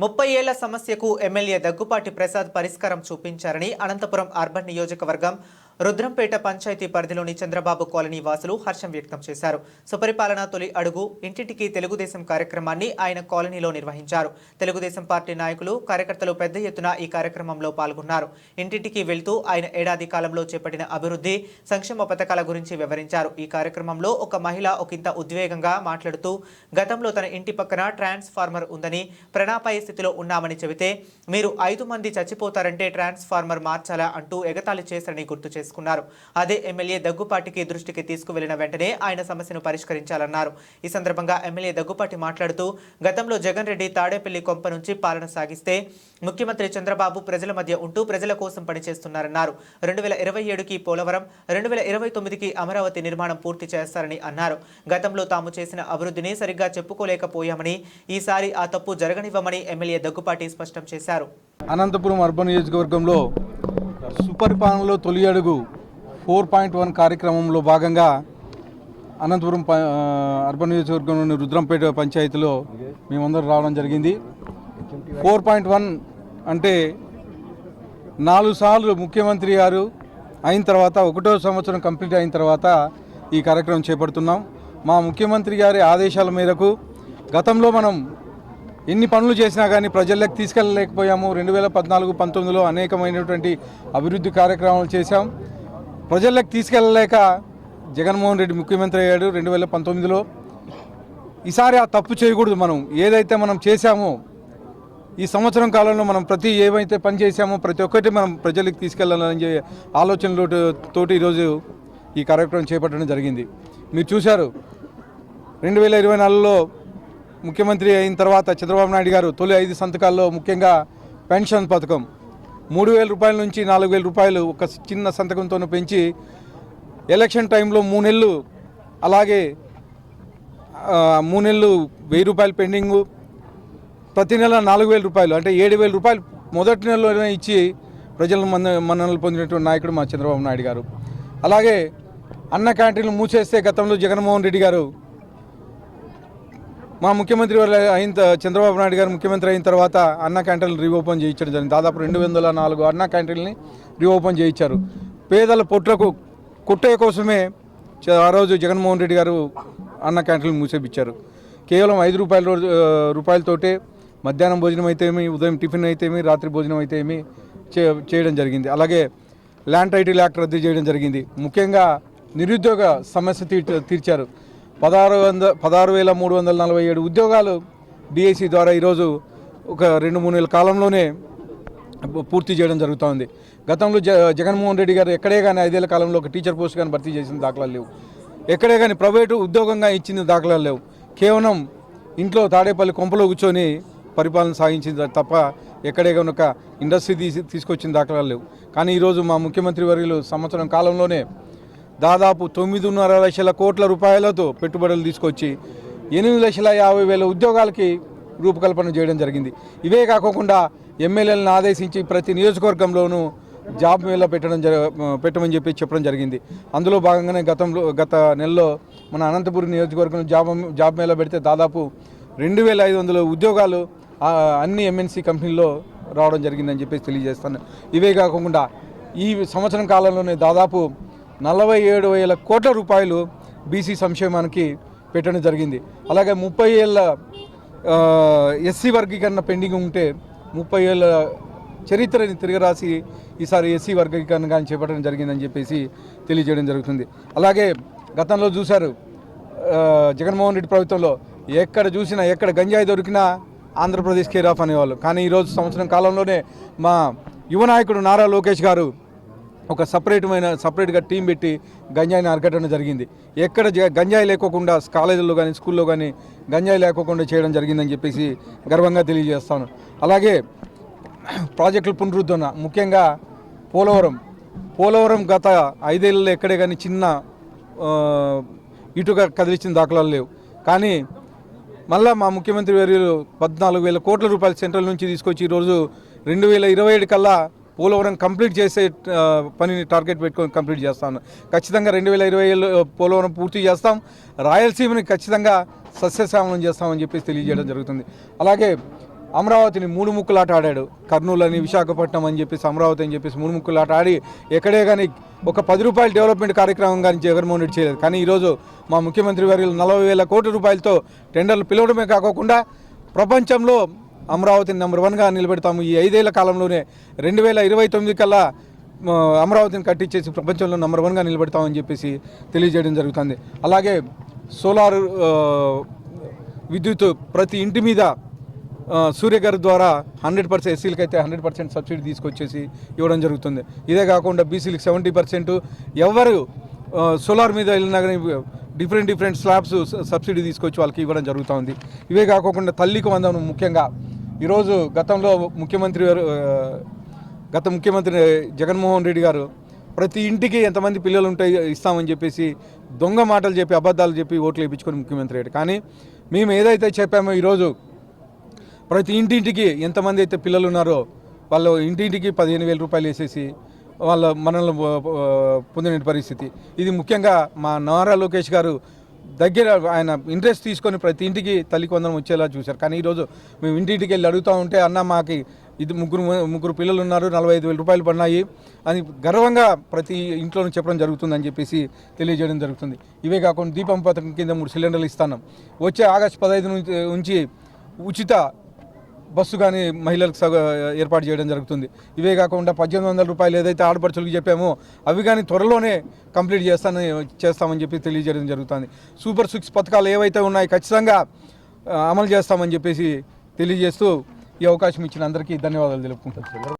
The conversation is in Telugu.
ముప్పై ఏళ్ళ సమస్యకు ఎమ్మెల్యే దగ్గుపాటి ప్రసాద్ పరిష్కారం చూపించారని అనంతపురం అర్బన్ నియోజకవర్గం రుద్రంపేట పంచాయతీ పరిధిలోని చంద్రబాబు కాలనీ వాసులు హర్షం వ్యక్తం చేశారు. సుపరిపాలన తొలి అడుగు ఇంటింటికి తెలుగుదేశం కార్యక్రమాన్ని ఆయన కాలనీలో నిర్వహించారు. తెలుగుదేశం పార్టీ నాయకులు కార్యకర్తలు పెద్ద ఎత్తున ఈ కార్యక్రమంలో పాల్గొన్నారు. ఇంటింటికి వెళ్తూ ఆయన ఏడాది కాలంలో చేపట్టిన అభివృద్ధి సంక్షేమ పథకాల గురించి వివరించారు. ఈ కార్యక్రమంలో ఒక మహిళ ఒకంత ఉద్వేగంగా మాట్లాడుతూ గతంలో తన ఇంటి పక్కన ట్రాన్స్ఫార్మర్ ఉందని ప్రణాపాయ స్థితిలో ఉన్నామని చెబితే మీరు ఐదు మంది చచ్చిపోతారంటే ట్రాన్స్ఫార్మర్ మార్చాలా? అంటూ ఎగతాళి చేశారని గుర్తు చేశారు. చేసుకున్నారు అదే ఎమ్మెల్యే దగ్గుపాటికి దృష్టికి తీసుకువెళ్ళిన వెంటనే ఆయన సమస్యను పరిష్కరించాలన్నారు. ఈ సందర్భంగా ఎమ్మెల్యే దగ్గుపాటి మాట్లాడుతూ గతంలో జగన్ రెడ్డి తాడేపల్లి కొంప నుంచి పాలన సాగిస్తే ముఖ్యమంత్రి చంద్రబాబు ప్రజల మధ్య ఉంటూ ప్రజల కోసం పనిచేస్తున్నారన్నారు. రెండు వేల ఇరవై ఏడుకి పోలవరం రెండు వేల ఇరవై తొమ్మిదికి అమరావతి నిర్మాణం పూర్తి చేస్తారని అన్నారు. గతంలో తాము చేసిన అభివృద్ధిని సరిగ్గా చెప్పుకోలేకపోయామని ఈసారి ఆ తప్పు జరగనివ్వమని ఎమ్మెల్యే దగ్గుపాటి స్పష్టం చేశారు. అనంతపురం అర్బన్ నియోజకవర్గంలో సుపరిపాలనలో తొలి అడుగు ఫోర్ పాయింట్ వన్ కార్యక్రమంలో భాగంగా అనంతపురం ప- అర్బన్ నియోజకవర్గంలోని రుద్రంపేట పంచాయతీలో మేమందరం రావడం జరిగింది. ఫోర్ పాయింట్ వన్ అంటే నాలుగు సార్లు ముఖ్యమంత్రి గారు అయిన తర్వాత ఒకటో సంవత్సరం కంప్లీట్ అయిన తర్వాత ఈ కార్యక్రమం చేపడుతున్నాం. మా ముఖ్యమంత్రి గారి ఆదేశాల మేరకు గతంలో మనం ఎన్ని పనులు చేసినా కానీ ప్రజలకు తీసుకెళ్ళలేకపోయాము. రెండు వేల పద్నాలుగు పంతొమ్మిదిలో అనేకమైనటువంటి అభివృద్ధి కార్యక్రమాలు చేశాం. ప్రజలకు తీసుకెళ్ళలేక జగన్మోహన్ రెడ్డి ముఖ్యమంత్రి అయ్యాడు రెండు వేల పంతొమ్మిదిలో. ఈసారి ఆ తప్పు చేయకూడదు మనం. ఏదైతే మనం చేశామో ఈ సంవత్సరం కాలంలో మనం ప్రతి ఏవైతే పని చేశామో ప్రతి ఒక్కటి మనం ప్రజలకు తీసుకెళ్ళాలని చెప్పే తోటి ఈరోజు ఈ కార్యక్రమం చేపట్టడం జరిగింది. మీరు చూశారు రెండు వేల ఇరవై నాలుగులో ముఖ్యమంత్రి అయిన తర్వాత చంద్రబాబు నాయుడు గారు తొలి ఐదు సంతకాల్లో ముఖ్యంగా పెన్షన్ పథకం. మూడు వేల రూపాయల నుంచి నాలుగు వేల రూపాయలు ఒక చిన్న సంతకంతో పెంచి ఎలక్షన్ టైంలో మూడు నెలలు అలాగే మూడు నెలలు వెయ్యి రూపాయలు పెండింగు. ప్రతి నెల నాలుగు వేల రూపాయలు అంటే ఏడు వేల రూపాయలు మొదటి నెలలోనే ఇచ్చి ప్రజలను మన మన్ననలు పొందినటువంటి నాయకుడు మా చంద్రబాబు నాయుడు గారు. అలాగే అన్న క్యాంటీన్లు మూసేస్తే గతంలో జగన్మోహన్ రెడ్డి గారు మా ముఖ్యమంత్రి వారు అయిన చంద్రబాబు నాయుడు గారు ముఖ్యమంత్రి అయిన తర్వాత అన్న క్యాంటీన్లు రీఓపెన్ చేయించడం జరిగింది. దాదాపు రెండు వందల నాలుగు అన్న క్యాంటీన్లని రీఓపెన్ చేయించారు. పేదల పొట్లకు కుట్టే కోసమే ఆ రోజు జగన్మోహన్ రెడ్డి గారు అన్న క్యాంటీన్లు మూసేపించారు కేవలం ఐదు రూపాయల రోజు రూపాయలతోటే మధ్యాహ్నం భోజనం అయితేమి ఉదయం టిఫిన్ అయితేమి రాత్రి భోజనం అయితేమి చే చేయడం జరిగింది. అలాగే ల్యాండ్ టైటిల్ యాక్ట్ రద్దు చేయడం జరిగింది. ముఖ్యంగా నిరుద్యోగ సమస్య తీర్చ తీర్చారు. పదహారు వంద పదహారు వేల మూడు వందల నలభై ఏడు ఉద్యోగాలు డిఎస్సి ద్వారా ఈరోజు ఒక రెండు మూడు నెలల కాలంలోనే పూర్తి చేయడం జరుగుతోంది. గతంలో జ జగన్మోహన్ రెడ్డి గారు ఎక్కడే కానీ ఐదేళ్ళ కాలంలో ఒక టీచర్ పోస్ట్ కానీ భర్తీ చేసిన దాఖలాలు లేవు. ఎక్కడే కానీ ప్రైవేటు ఉద్యోగంగా ఇచ్చిన దాఖలాలు లేవు. కేవలం ఇంట్లో తాడేపల్లి కొంపలో కూర్చొని పరిపాలన సాగించింది తప్ప ఎక్కడే కనుక ఇండస్ట్రీ తీసి తీసుకొచ్చిన దాఖలాలు లేవు. కానీ ఈరోజు మా ముఖ్యమంత్రి వర్యులు సంవత్సరం కాలంలోనే దాదాపు తొమ్మిదిన్నర లక్షల కోట్ల రూపాయలతో పెట్టుబడులు తీసుకొచ్చి ఎనిమిది లక్షల యాభై వేల ఉద్యోగాలకి రూపకల్పన చేయడం జరిగింది. ఇవే కాకుండా ఎమ్మెల్యేలను ఆదేశించి ప్రతి నియోజకవర్గంలోనూ జాబ్ మేళ పెట్టడం జర పెట్టమని చెప్పి చెప్పడం జరిగింది. అందులో భాగంగానే గతంలో గత నెలలో మన అనంతపురం నియోజకవర్గం జాబ్ జాబ్ మేళ పెడితే దాదాపు రెండు వేల ఐదు వందల ఉద్యోగాలు అన్ని ఎంఎన్సీ కంపెనీల్లో రావడం జరిగిందని చెప్పేసి తెలియజేస్తాను. ఇవే కాకుండా ఈ సంవత్సరం కాలంలోనే దాదాపు నలభై ఏడు వేల కోట్ల రూపాయలు బీసీ సంక్షేమానికి పెట్టడం జరిగింది. అలాగే ముప్పై ఏళ్ళ ఎస్సీ వర్గీకరణ పెండింగ్ ఉంటే ముప్పై ఏళ్ళ చరిత్రని తిరిగి రాసి ఈసారి ఎస్సీ వర్గీకరణ కానీ చేపట్టడం జరిగిందని చెప్పేసి తెలియజేయడం జరుగుతుంది. అలాగే గతంలో చూశారు జగన్మోహన్ రెడ్డి ప్రభుత్వంలో ఎక్కడ చూసినా ఎక్కడ గంజాయి దొరికినా ఆంధ్రప్రదేశ్ కేరాఫ్ అనేవాళ్ళు. కానీ ఈరోజు సంవత్సరం కాలంలోనే మా యువ నాయకుడు నారా లోకేష్ గారు ఒక సపరేటమైన సపరేట్గా టీం పెట్టి గంజాయిని అరకటం జరిగింది. ఎక్కడ గంజాయి లేకోకుండా కాలేజీల్లో కానీ స్కూల్లో కానీ గంజాయి లేకోకుండా చేయడం జరిగిందని చెప్పేసి గర్వంగా తెలియజేస్తాను. అలాగే ప్రాజెక్టుల పునరుద్ధరణ ముఖ్యంగా పోలవరం. పోలవరం గత ఐదేళ్ళలో ఎక్కడే కానీ చిన్న ఇటుగా కదిలించిన దాఖలాలు లేవు. కానీ మళ్ళా మా ముఖ్యమంత్రి వర్యులు పద్నాలుగు వేల కోట్ల రూపాయలు సెంట్రల్ నుంచి తీసుకొచ్చి ఈరోజు రెండు వేల ఇరవై ఏడు కల్లా పోలవరం కంప్లీట్ చేసే పనిని టార్గెట్ పెట్టుకొని కంప్లీట్ చేస్తాను. ఖచ్చితంగా రెండు వేల ఇరవై ఏళ్ళు పోలవరం పూర్తి చేస్తాం. రాయలసీమని ఖచ్చితంగా సస్యశ్యామలం చేస్తామని చెప్పేసి తెలియజేయడం జరుగుతుంది. అలాగే అమరావతిని మూడు ముక్కులాట ఆడాడు. కర్నూలు అని విశాఖపట్నం అని చెప్పేసి అమరావతి అని చెప్పేసి మూడు ముక్కులాట ఆడి ఎక్కడే కానీ ఒక పది రూపాయల డెవలప్మెంట్ కార్యక్రమం కానీ జగన్మోహన్ రెడ్డి చేయలేదు. కానీ ఈరోజు మా ముఖ్యమంత్రి వారి నలభై వేల కోట్ల రూపాయలతో టెండర్లు పిలవడమే కాకుండా ప్రపంచంలో అమరావతిని నెంబర్ వన్గా నిలబెడతాము. ఈ ఐదేళ్ళ కాలంలోనే రెండు వేల ఇరవై తొమ్మిది కల్లా అమరావతిని కట్టించేసి ప్రపంచంలో నెంబర్ వన్గా నిలబెడతామని చెప్పేసి తెలియజేయడం జరుగుతుంది. అలాగే సోలార్ విద్యుత్ ప్రతి ఇంటి మీద సూర్యగారి ద్వారా హండ్రెడ్ పర్సెంట్ ఎస్సీలకి అయితే హండ్రెడ్ పర్సెంట్ సబ్సిడీ తీసుకొచ్చేసి ఇవ్వడం జరుగుతుంది. ఇదే కాకుండా బీసీలకు సెవెంటీ పర్సెంట్ ఎవరు సోలార్ మీద వెళ్ళినా కానీ డిఫరెంట్ డిఫరెంట్ స్లాబ్స్ సబ్సిడీ తీసుకొచ్చి వాళ్ళకి ఇవ్వడం జరుగుతుంది. ఇవే కాకుండా తల్లికి వందనం ముఖ్యంగా ఈరోజు గతంలో ముఖ్యమంత్రి గారు గత ముఖ్యమంత్రి జగన్మోహన్ రెడ్డి గారు ప్రతి ఇంటికి ఎంతమంది పిల్లలు ఉంటే ఇస్తామని చెప్పేసి దొంగ మాటలు చెప్పి అబద్ధాలు చెప్పి ఓట్లు వేయించుకొని ముఖ్యమంత్రి అయ్యాడు. కానీ మేము ఏదైతే చెప్పామో ఈరోజు ప్రతి ఇంటింటికి ఎంతమంది అయితే పిల్లలు ఉన్నారో వాళ్ళు ఇంటింటికి పదిహేను వేల రూపాయలు వేసేసి వాళ్ళ మనల్ని పొందిన పరిస్థితి. ఇది ముఖ్యంగా మా నారా లోకేష్ గారు దగ్గర ఆయన ఇంట్రెస్ట్ తీసుకొని ప్రతి ఇంటికి తల్లికి వచ్చేలా చూశారు. కానీ ఈరోజు మేము ఇంటింటికి వెళ్ళి అడుగుతూ ఉంటే అన్న మాకి ఇది ముగ్గురు ముగ్గురు పిల్లలు ఉన్నారు నలభై ఐదు వేల రూపాయలు పడినాయి అని గర్వంగా ప్రతి ఇంట్లోనూ చెప్పడం జరుగుతుందని చెప్పేసి తెలియజేయడం జరుగుతుంది. ఇవే కాకుండా దీపం పథకం కింద మూడు సిలిండర్లు ఇస్తాను వచ్చే ఆగస్టు పదహైదు నుంచి ఉంచి ఉచిత బస్సు కానీ మహిళలకు సగ ఏర్పాటు చేయడం జరుగుతుంది. ఇవే కాకుండా పద్దెనిమిది వందల రూపాయలు ఏదైతే ఆడపడుచులకు చెప్పామో అవి కానీ త్వరలోనే కంప్లీట్ చేస్తానని చేస్తామని చెప్పి తెలియజేయడం జరుగుతుంది. సూపర్ సిక్స్ పథకాలు ఏవైతే ఉన్నాయో ఖచ్చితంగా అమలు చేస్తామని చెప్పేసి తెలియజేస్తూ ఈ అవకాశం ఇచ్చిన అందరికీ ధన్యవాదాలు తెలుపుకుంటాను